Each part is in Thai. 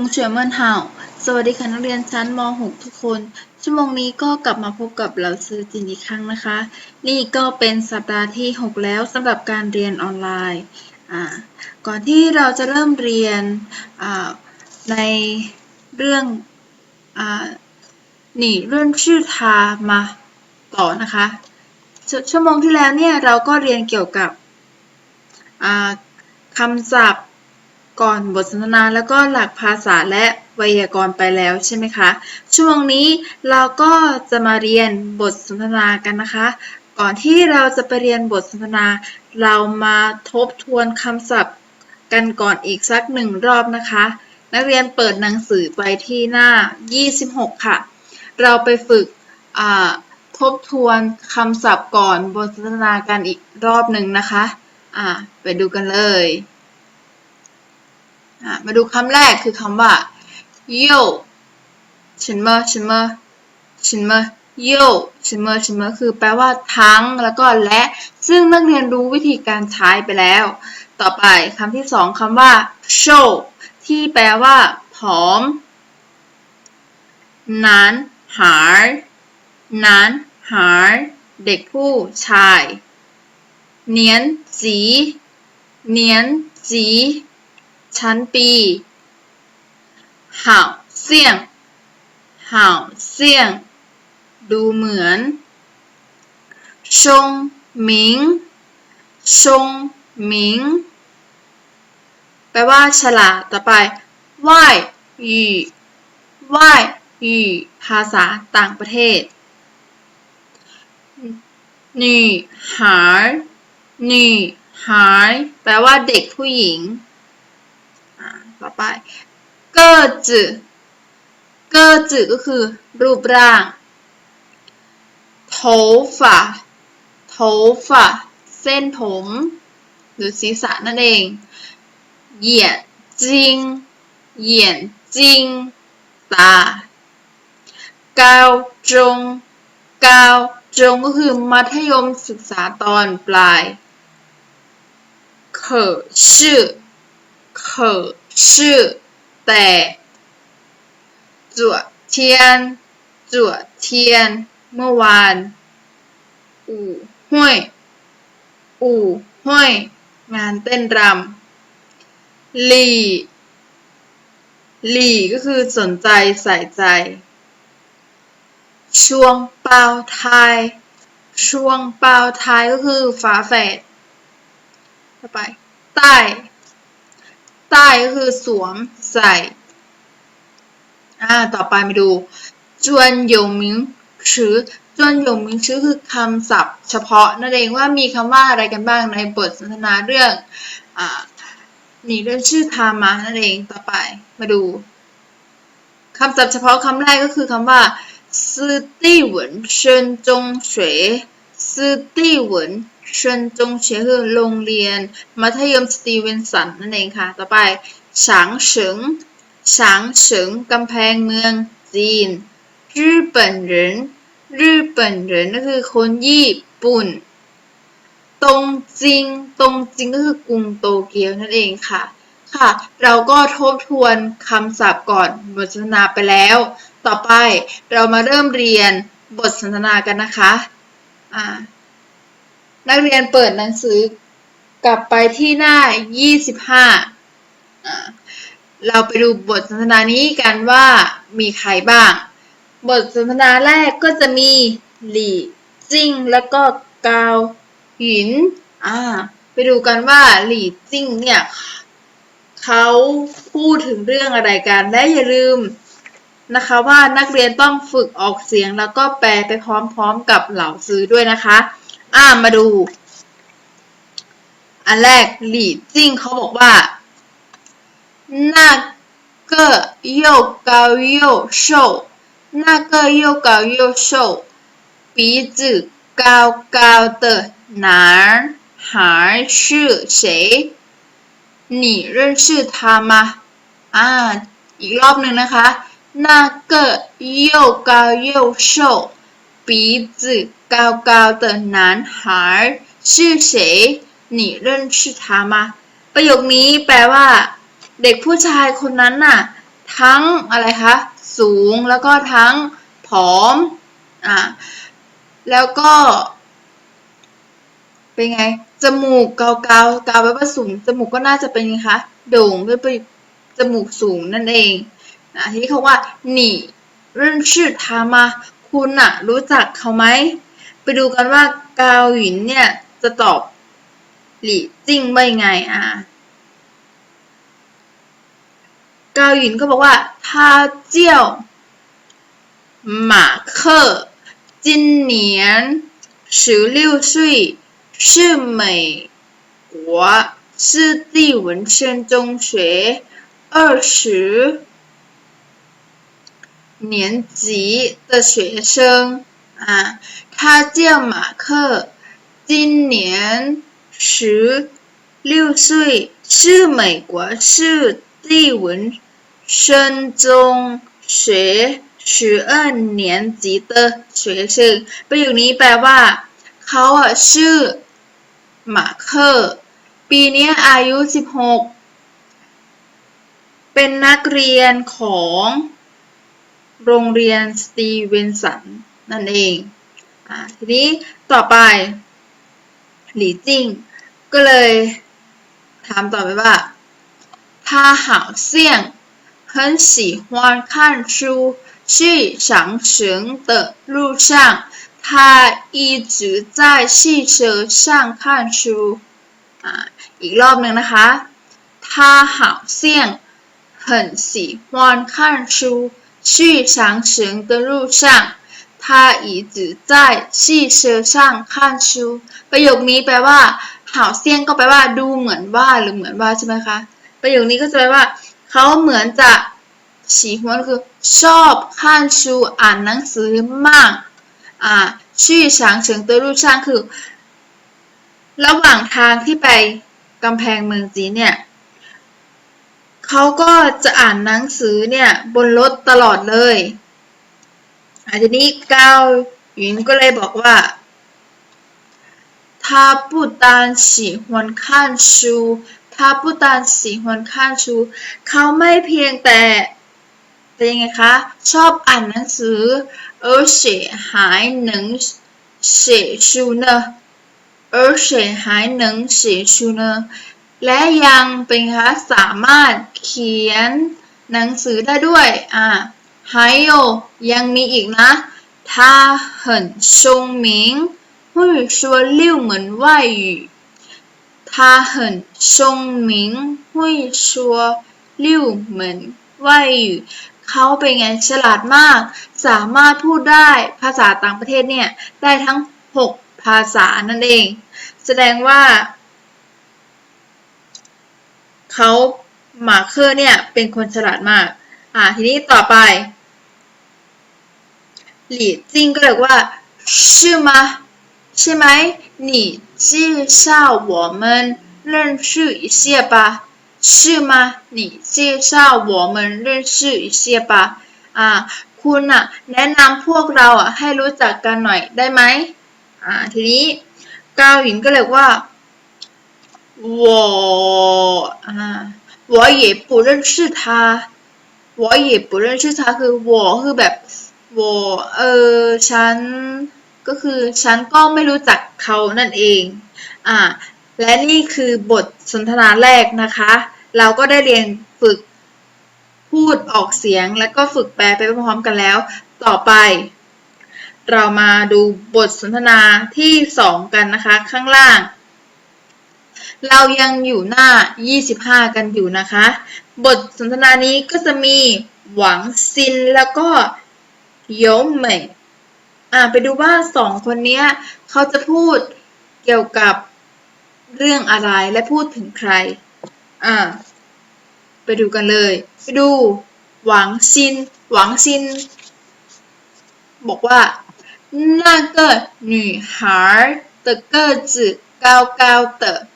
งเฉียเมินเฮาสวัสดีค่ะนักเรียนชั้นม .6 ทุกคน ชั่วโมงนี้ก็กลับมาพบกับเราซื้อจินอีกครั้งนะคะ นี่ก็เป็นสัปดาห์ที่ 6 แล้วสำหรับการเรียนออนไลน์ก่อนที่เราจะเริ่มเรียนในเรื่องอนี่เรื่องชื่อทามาต่อนะคะชชั่วโมงที่แล้วเนี่ยเราก็เรียนเกี่ยวกับอ่าคำศัพท์ ก่อนบทสนทนาแล้วก็หลักภาษาและไวยากรณ์ไปแล้วใช่ไหมคะ ช่วงนี้เราก็จะมาเรียนบทสนทนากันนะคะ ก่อนที่เราจะไปเรียนบทสนทนา เรามาทบทวนคำศัพท์กันก่อนอีกสักหนึ่งรอบนะคะ นักเรียนเปิดหนังสือไปที่หน้า 26 ค่ะ เราไปฝึกทบทวนคำศัพท์ก่อนบทสนทนากันอีกรอบหนึ่งนะคะ ไปดูกันเลย มาดูคำแรกคือคำว่า you ชิมเมอร์ชิมเมอร์ชิมเมอร์โย่ชิมเมอร์ชิมเมอร์คือแปลว่าทั้งแล้วก็และซึ่งนักเรียนรู้วิธีการใช้ไปแล้ว ต่อไปคำที่สองคำว่า show ที่แปลว่าผอมนั้นหายนั้นหายเด็กผู้ชายเนียนจีเนียนจี ชั้นปี好像好像ดูเหมือนชงหมิงชงหมิง แปลว่าฉลาด ต่อไปว่ายหยู่ว่ายหยู่ภาษาต่างประเทศหนี่หายหนี่หาย แปลว่าเด็กผู้หญิง ต่อไปเกอจือเกอจือก็คือรูปร่างโถฝาโถฝาเส้นผม หรือศีรษะนั่นเองเหยียนจิงเหยียนจิงตาเกาจงเกาจงก็คือมัธยมศึกษาตอนปลาย可是可 是แต่จั่วเทียนจั่วเทียน เมื่อวานอู่ห้วยอู่ห้วยงานเต้นรำหลี่หลี่ก็คือสนใจใส่ใจ ช่วงเปาไทย ช่วงเปาไทยก็คือฝาแฝดต่อไปใต้ ใส่คือสวมใส่ อ่า ต่อไปมาดูจวนหยงมิงชื่อจวนหยงมิงชื่อคือคำศัพท์ เฉพาะนั่นเองว่ามีคำว่าอะไรกันบ้างในบทสนทนาเรื่อง อ่าหนีเรื่องชื่อทามานั่นเอง ต่อไปมาดูคำศัพท์เฉพาะคำแรกก็คือคำว่าสตีหวนเชิญจงเสวสตีหวน เชิญจงเฉียคือโรงเรียน มัธยมสตีเวนสันนั่นเองค่ะ ต่อไปฉางเฉิงฉางเฉิงกำแพงเมืองจีนญี่ปุ่นเหรินญี่ปุ่นเหรินก็คือคนญี่ปุ่นตงจิงตงจิงก็คือกรุงโตเกียวนั่นเองค่ะ ค่ะ เราก็ทบทวนคำศัพท์ก่อนบทสนทนาไปแล้ว ต่อไปเรามาเริ่มเรียนบทสนทนากันนะคะ อ่า นักเรียนเปิดหนังสือกลับไปที่หน้า 25 เราไปดูบทสนทนานี้กันว่ามีใครบ้าง บทสนทนาแรกก็จะมีหลี่จิ้งแล้วก็กาวหยินอ่าไปดูกันว่าหลี่จิ้งเนี่ยเขาพูดถึงเรื่องอะไรกัน และอย่าลืมนะคะว่านักเรียนต้องฝึกออกเสียงแล้วก็แปลไปพร้อมๆกับเหล่าซื้อด้วยนะคะ อ่ามาดู อันแรกหลี่จิ้งเขาบอกว่า那个又高又瘦那个又高又瘦鼻子高高的男孩是谁你认识他吗อ่าอีกรอบหนึ่งนะคะ那个又高又瘦 鼻子高高的男孩是谁你认识他吗ประโยคนี้แปลว่า เด็กผู้ชายคนนั้นน่ะ ทั้งอะไรคะ สูงแล้วก็ทั้งผอมอะแล้วก็ เป็นไง จมูกเกาเกาเกาแปลว่าสูง จมูกก็น่าจะเป็นไงคะ โด่งด้วยจมูกสูงนั่นเองอะที่เขาว่าหนีเรื่อชื่อทามา คุณอะรู้จักเขาไหม ไปดูกันว่ากาวหยินเนี่ย จะตอบหลี่จิ้งว่ายังไงอ่ะกาวหยินก็บอกว่า他叫马克今年十六岁是美国私立文森中学二十 年级的学生啊，他叫马克，今年十六岁，是美国私立文森中学十二年级的学生ประโยคนี้แปลว่า เขาอะชื่อหมาเคอร์ปีนี้อายุ 16 เป็นนักเรียนของ โรงเรียนสตีเวนสันนั่นเองอทีนี้ต่อไป หลี่จิ้งก็เลยถามต่อไปว่า他好像很喜欢看书去上学的路上他一直在汽车上看书อ่าอีกรอบหนึ่งนะคะ他好像很喜欢看书 去长城的路上他一直在汽车上看书ประโยคนี้แปลว่าหาวเซียงก็แปลว่าดูเหมือนว่าหรือเหมือนว่าใช่ไหมคะ ประโยคนี้ก็จะแปลว่า เขาเหมือนจะฉีฮวนคือชอบข้านชูอ่านหนังสือมาก อ่าชื่อฉางเฉิงเตอรูช่างคือ ระหว่างทางที่ไปกำแพงเมืองจีนเนี่ย เขาก็จะอ่านหนังสือเนี่ยบนรถตลอดเลยอาทีนี้ก้าวหญิงก็เลยบอกว่า他不单喜欢看书他不单喜欢看书เขาไม่เพียงแต่เป็นยังไงคะ ชอบอ่านหนังสือ而且还能写书呢而且还能写书呢 และยังเป็นคะสามารถเขียนหนังสือได้ด้วย อ่า还有ยังมีอีกนะ他很聪明会说六门外语他很聪明会说六门外语เขาเป็นไงฉลาดมาก สามารถพูดได้ภาษาต่างประเทศเนี่ย ได้ทั้ง 6 ภาษานั่นเอง แสดงว่า เขาหมาเคอร์เนี่ยเป็นคนฉลาดมาก อ่าทีนี้ต่อไป หลี่จิ้งก็เลยว่า是吗ใช่ไหม你介绍我们认识一些吧是吗你介绍我们认识一些吧อ่าคุณอ่ะแนะนำพวกเราอ่ะให้รู้จักกันหน่อยได้ไหมอ่าทีนี้กาวหญิงก็เลยว่า 我啊，我也不认识他，我也不认识他คือ我คือแบบ我เออฉันก็คือฉันก็ไม่รู้จักเขานั่นเองอ่าและนี่คือบทสนทนาแรกนะคะ เราก็ได้เรียนฝึกพูดออกเสียงแล้วก็ฝึกแปลไปพร้อมๆกันแล้ว ต่อไป เรามาดูบทสนทนาที่สองกันนะคะ ข้างล่าง เรายังอยู่หน้า 25 กันอยู่นะคะ บทสนทนานี้ก็จะมีหวังซินแล้วก็โยมเหมยอ่าไปดูว่าสองคนนี้เขาจะพูดเกี่ยวกับเรื่องอะไรและพูดถึงใคร อ่า ไปดูกันเลย ไปดูหวังซิน หวังซิน บอกว่า那个女孩的个子高高的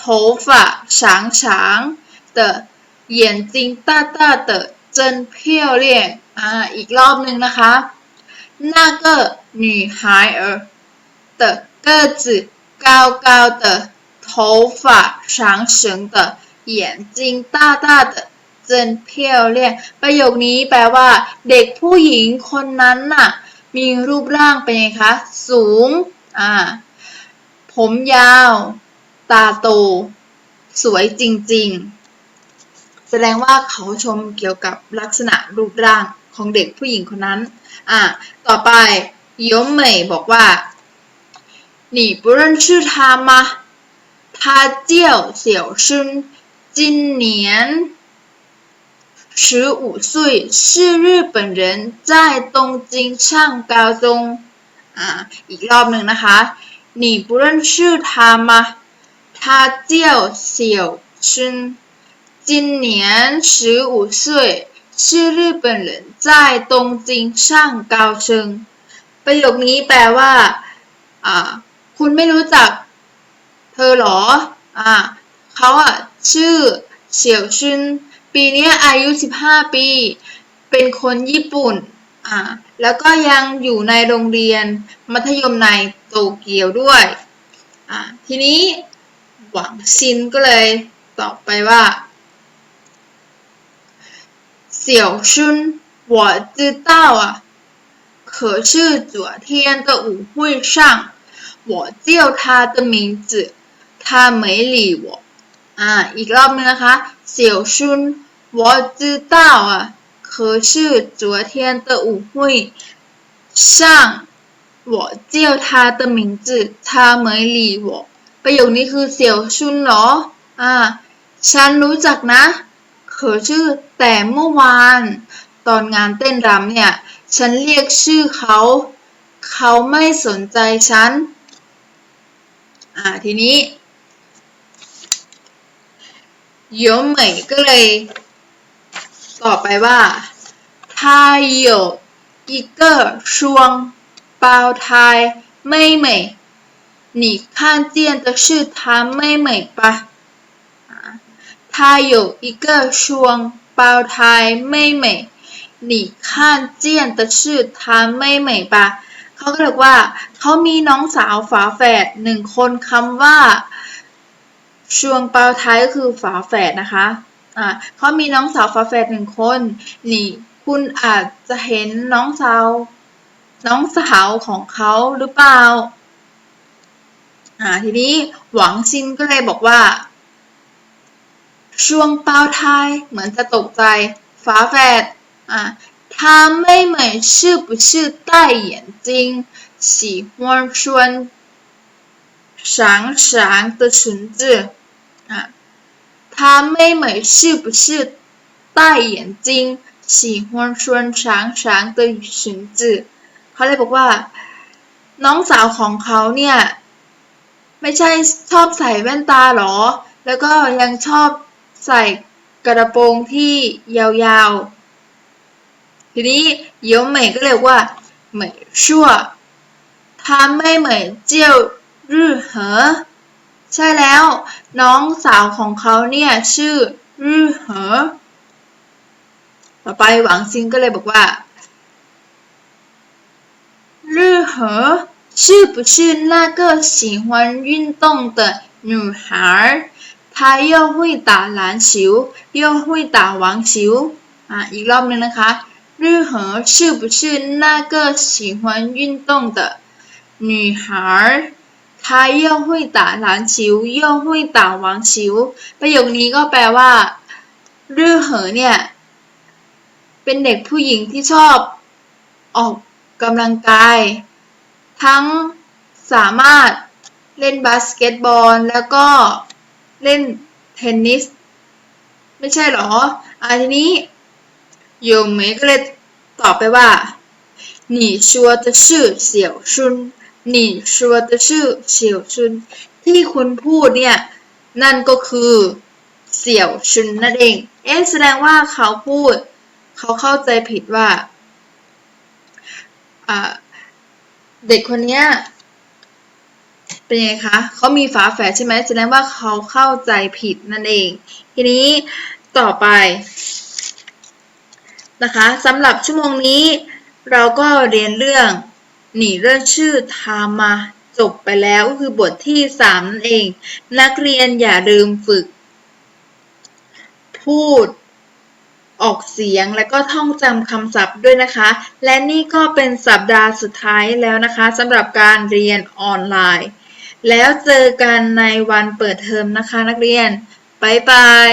头发长长的眼睛大大的真漂亮อ่าอีกรอบหนึ่งนะคะ那个女孩儿的个子高高的头发长长的眼睛大大的 เจนเพียวเรียกประโยคนี้แปลว่า เด็กผู้หญิงคนนั้นน่ะ มีรูปร่างเป็นไงคะ สูง อ่า ผมยาว ตาโต สวยจริงๆ แสดงว่าเขาชมเกี่ยวกับลักษณะรูปร่างของเด็กผู้หญิงคนนั้น อ่า ต่อไปยมเหมยบอกว่า你不认识他吗他叫小生今年十五岁，是日本人，在东京上高中。อ่า อีกรอบหนึ่งนะคะ你不认识他吗 他叫小生今年十五岁，是日本人，在东京上高中。ประโยคนี้แปลว่า อ่า คุณไม่รู้จัก เธอเหรอ อ่า เขาอะชื่อเฉียวชุน ปีนี้อายุ 15 ปี เป็นคนญี่ปุ่น อ่า แล้วก็ยังอยู่ในโรงเรียนมัธยมในโตเกียวด้วย อ่า ทีนี้ หวังซินก็เลยตอบไปว่า小孙我知道啊可是昨天的舞会上我叫他的名字他没理我อ่า อีกรอบนึงนะคะ小孙我知道啊可是昨天的舞会上我叫他的名字他没理我 ประโยคนี้คือเสี่ยวชุนหรอ อ่า ฉันรู้จักนะเขาชื่อแต่เมื่อวาน ตอนงานเต้นรำเนี่ย ฉันเรียกชื่อเขา เขาไม่สนใจฉัน อ่า ทีนี้โยเหมยก็เลยต่อไปว่าทายโยกิเกอร์ชวงเปาไทยไม่เหมย 你看见的是他妹妹吧？啊，他有一个双胞胎妹妹，你看见的是他妹妹吧？เขาก็บอกว่า เขามีน้องสาวฝาแฝดหนึ่งคนคำว่าช่วงเปาท้ายก็คือฝาแฝดนะคะ อ่าเขามีน้องสาวฝาแฝดหนึ่งคน นี่คุณอาจจะเห็นน้องสาว น้องสาวของเขาหรือเปล่า อ่า ทีนี้หวังซินก็เลยบอกว่า ช่วงเป้าท้ายเหมือนจะตกใจฝาแฝดอ่า他妹妹是不是戴眼镜喜欢穿闪闪的裙子啊他妹妹是不是戴眼镜喜欢穿闪闪的裙子เขาเลยบอกว่า น้องสาวของเขาเนี่ย ไม่ใช่ชอบใส่แว่นตาหรอ แล้วก็ยังชอบใส่กระโปรงที่ยาวๆ ทีนี้เยวเหม่ก็เรียกว่าเหม่ชั่วทำไม่เหมยเจียวรือเหอใช่แล้ว น้องสาวของเขาเนี่ยชื่อรือเหอต่อไปหวังซิงก็เลยบอกว่ารือเหอ 是不是那个喜欢运动的女孩？她又会打篮球，又会打网球。啊，อีกรอบนึงนะคะ日和是不是那个喜欢运动的女孩？她又会打篮球，又会打网球。ประโยคนี้ก็แปลว่า日和เนี่ย เป็นเด็กผู้หญิงที่ชอบออกกำลังกาย ทั้งสามารถเล่นบาสเกตบอล แล้วก็เล่นเทนนิส ไม่ใช่หรออ่ะทีนี้โยมเมย์ก็เลยตอบไปว่า你说的是小春你说的是小春ที่คุณพูดเนี่ย นั่นก็คือเสี่ยวชุนนั่นเอง เอ๊ะแสดงว่าเขาพูด เขาเข้าใจผิดว่า อ่า เด็กคนเนี้ยเป็นไงคะเขามีฝาแฝดใช่ไหมแสดงว่าเขาเข้าใจผิดนั่นเอง ทีนี้ต่อไปนะคะสำหรับชั่วโมงนี้ เราก็เรียนเรื่องหนีเรื่องชื่อทามาจบไปแล้วก็คือบทที่สามนั่นเอง นักเรียนอย่าลืมฝึก พูด ออกเสียงและก็ท่องจำคำศัพท์ด้วยนะคะ และนี่ก็เป็นสัปดาห์สุดท้ายแล้วนะคะสำหรับการเรียนออนไลน์ แล้วเจอกันในวันเปิดเทอมนะคะนักเรียน บ๊ายบาย